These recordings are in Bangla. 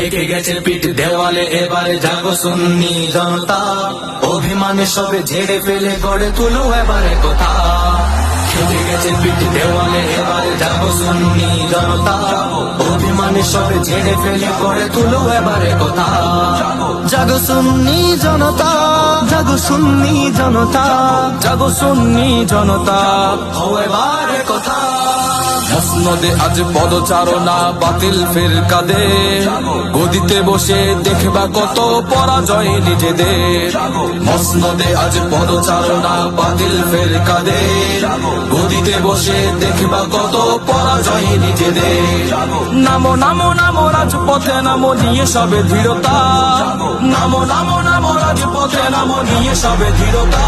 ঠেকে গেছে পিঠ দেওয়ালে, এবারে জাগো সুন্নি জনতা। অভিমানে সবে ঝেড়ে ফেলে গড়ে তুলো এবারে কথা। ঠেকে গেছে পিঠ দেওয়ালে, এবারে জাগো সুন্নি জনতা। অভিমানে সবে ঝেড়ে ফেলে গড়ে তুলো এবারে কথা। জাগো সুন্নি জনতা, জাগো সুন্নি জনতা, জাগো সুন্নি জনতা। ও এবারে কথা। মসনদে আজ পদচারণা বাতিল ফের কাদে গদিতে বসে দেখবা কত পরাজয় নিজেদের। মসনদে আজ পদচারণা বাতিল ফের কাদে গদিতে বসে দেখবা কত পরাজয় নিজেদের। নামো নামো নামো রাজপথে, নামো নিয়ে সবে দৃঢ়তা। নামো নামো নামো রাজপথে, নামো নিয়ে সবে দৃঢ়তা।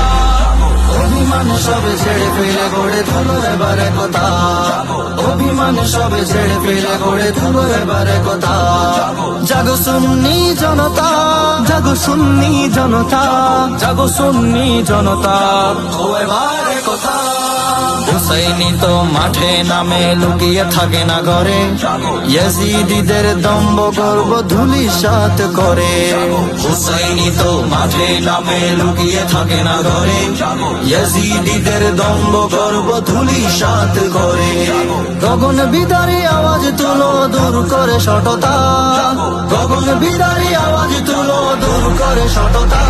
সবে ছেড়ে ফেলে গড়ে তুলো এবারে কথা অভিমান সবে ছেড়ে ফেলে গড়ে তুলো এবারে কথা জাগো সুন্নি জনতা, জাগো সুন্নি জনতা, জাগো সুন্নি জনতা। ও এবারে কথা হুসাইনি তো মাঠে নামে, লুকিয়ে থাকে না ঘরে। ইয়াজিদিদের দম্ব গর্ব ধুলি সাত করে। হুসাইনি তো মাঠে নামে, লুকিয়ে থাকে না ঘরে। ইয়াজিদিদের দম্ব গর্ব ধুলি সাত করে। গগন বিদারি আওয়াজ তুলো, দূর করে সটতা গগন বিদারি আওয়াজ তুলো, দূর করে সটতা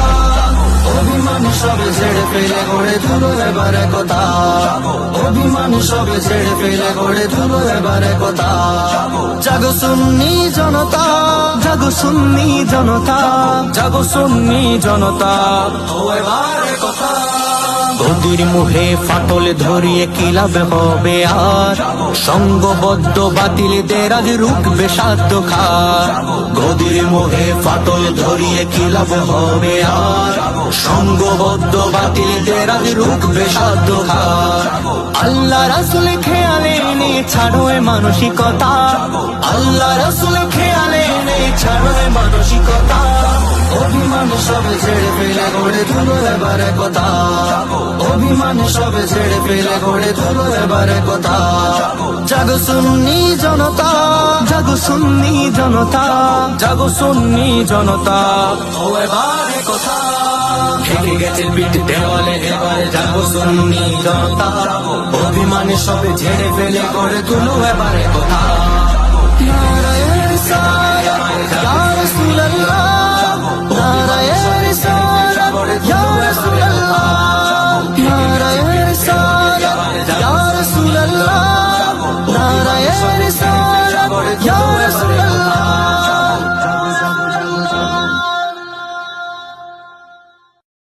অভিমান সবে ছেড়ে ফেলে, গড়ে তুলো এবারে কথা ছেড়ে ফেলে গড়ে তুলো এবারে কথা। জাগো জনতা জাগো জনতা জাগো জনতা। গদির মুখে ফাটল ধরিয়ে কি লাভ হবে আর? সঙ্গবদ্ধ বাতিলদের আজ রুখবে সাধ্য খার। গদির মুখে ফাটল ধরিয়ে কি লাভ হবে আর? সঙ্গবদ্ধ বাতিলদের আজ রুখবে সাধ্য খার। আল্লাহ রাসুল খেয়ালে নে ছাড়ো মানসিকতা। আল্লাহ রাসুল খেয়ালে নে ছাড়ো মানসিকতা। অভিমান সবে ছেড়ে ফেলে গড়ে তুলো এবারে কথা অভিমান সবে ছেড়ে ফেলে গড়ে তুলো এবারে কথা জাগো সুন্নি জনতা, জাগো সুন্নি জনতা, জাগো সুন্নি জনতা। ও এবারে কথা ঠেকে গেছে পিঠ দেওয়ালে এবারে যাব সুন্নি জনতা। অভিমানে সবে ঝেড়ে ফেলে গড়ে তুলো এবারে কথা